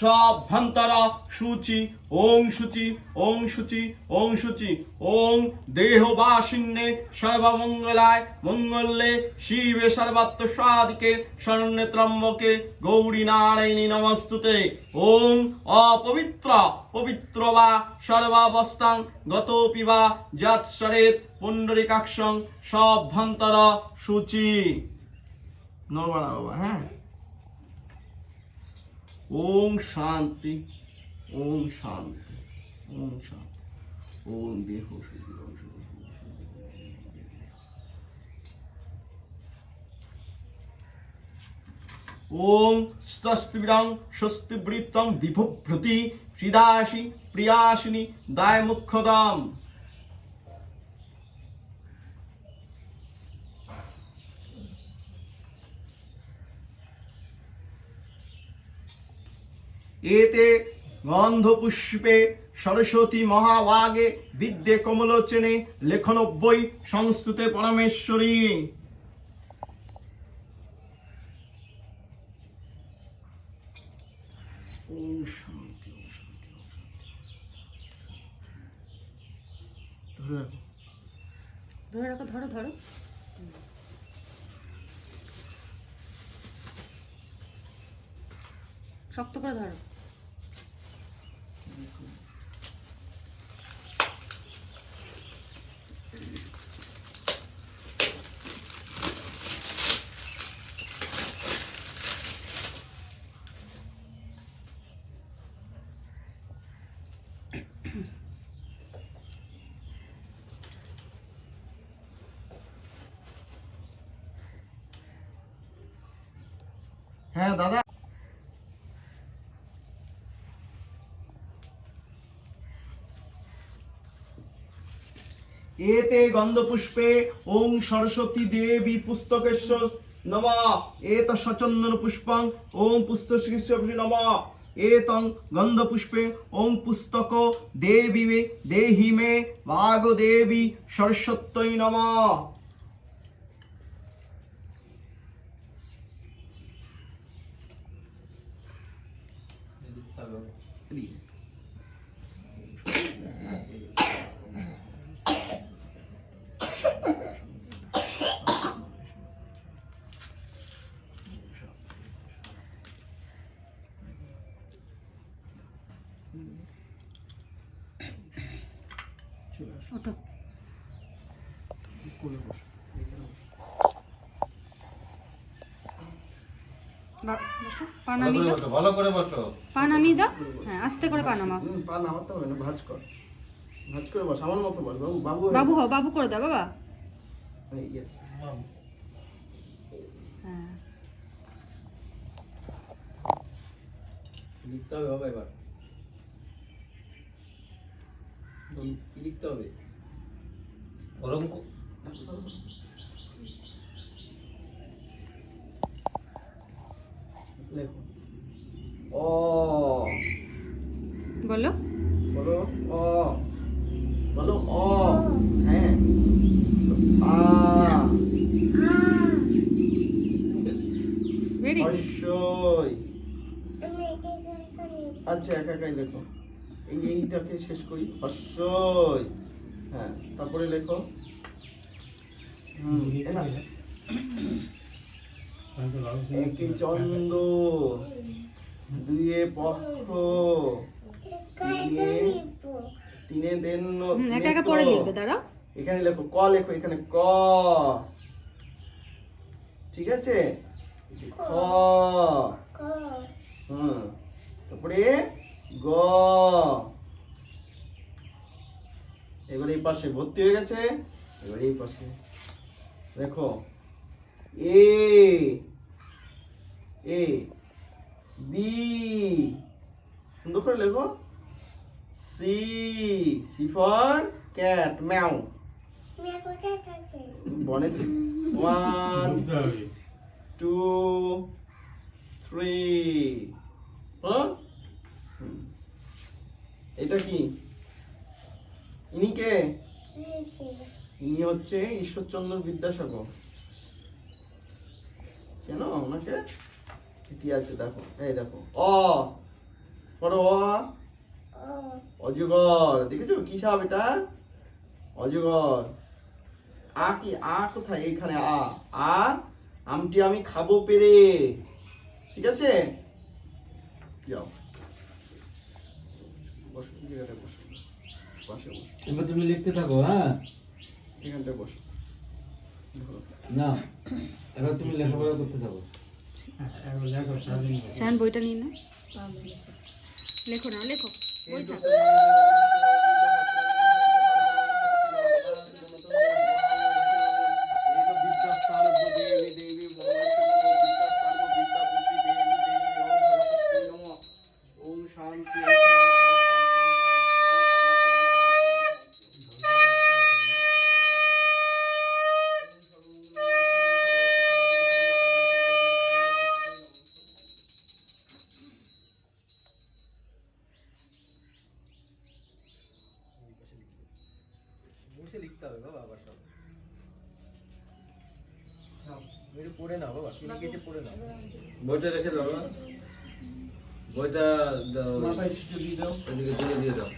সভ্যন্তর শুচি ওং শুচি ওং শুচি ওং শুচি ওং দেহবাসিন্যে সর্বমঙ্গলায় মঙ্গলে শিবে সর্বাত্ম সাদিকে শরণ্যে ত্রম্বকে, গৌরী নারায়ণী নমস্তুতে। ওং অপবিত্র, পবিত্র বা সর্বাবস্থাং, গতোপি বা যৎসরেত পুণ্ডরিকাক্ষং, সভ্যন্তর শুচি নরমালা বাবা হ্যাঁ? ওম শান্তি ওম শান্তি ওম শান্তি, ওম দেহ ওম স্বস্তিবিদং স্বস্তিবৃত্তং বিভুভৃতি শ্রীদাসি প্রিয়াসিনী দায় মুখ্যদাম এতে গন্ধপুষ্পে সরস্বতী মহাভাগে বিদ্যে কমলোচনে লেখনব্বই সংস্কৃতে পরমেশ্বরী। রাখো ধরো ধরো। শক্ত করে ধরো। হ্যাঁ দাদা এতে গন্ধপুষ্পে ওং সরস্বতী দেবী পুস্তকেশ্বর নম। এত সচন্দন পুষ্পং ওং পুস্তকেশ্বর নম। এতং গন্ধপুষ্পে ওং পুস্তক দেবী মে দেহি মে ভাগ দেবী সরস্বত্যই নম। এদিকে। চলে ওঠো। ভালো করে বসো দাও। হ্যাঁ আস্তে করে না ভাঁজ ভাঁজ বস আমার মতো বস। বাবু বাবু বাবু হও বাবু করে দাও বাবা। ইয়েস হ্যাঁ। লিখতে হবে বাবা এবার। কি লিখতে হবে? লেখো। ও বলো। বলো অ। বলো অ। হ্যাঁ। আ। ভেরি গুড অশ্বই আচ্ছা একা একাই লেখো। এই এইটাকে শেষ করি। অশ্বই হ্যাঁ তারপরে লেখো। একে চন্দ দুয়ে পক্ষ। তিনে তিনে দেন একা একা পরে লিখবে দাঁড়াও। এখানে লেখো ক লেখো এখানে ক। ঠিক আছে? খ। হুম তারপরে গ। এবার এই পাশে ভর্তি হয়ে গেছে। এবার এই পাশে। দেখো। A A, B. সুন্দর করে লেখো। C C for cat, meow. বনে ওয়ান, টু, থ্রি। এটা কি? ইনি কে? ইনি হচ্ছে ঈশ্বরচন্দ্র বিদ্যাসাগর। কেন? ওনাকে? কি আছে দেখো। এই দেখো। অ। পড়ো অ। অজগর। দেখেছ? কি সাপ এটা? অজগর। আ কি? আ কোথায়? এইখানে আ। আ আমটি আমি খাব পেরে। ঠিক আছে? যাও। বসো এই জায়গাটায় বসো। পাশে বসো। এবার তুমি লিখতে থাকো হ্যাঁ? এখানটায় বসো। না এবার তুমি লেখাপড়া করতে থাকো। শায়ন বইটা নিয়ে না লেখো না লেখো। বইটা। শান্তি মুছে হবে বাবা আবার সব পড়ে নাও বাবা কি লিখেছে পড়ে নাও। বইটা রেখে দাও না বইটা দাও মাথায় দিয়ে দাও। এদিকে তুলে দিয়ে দাও।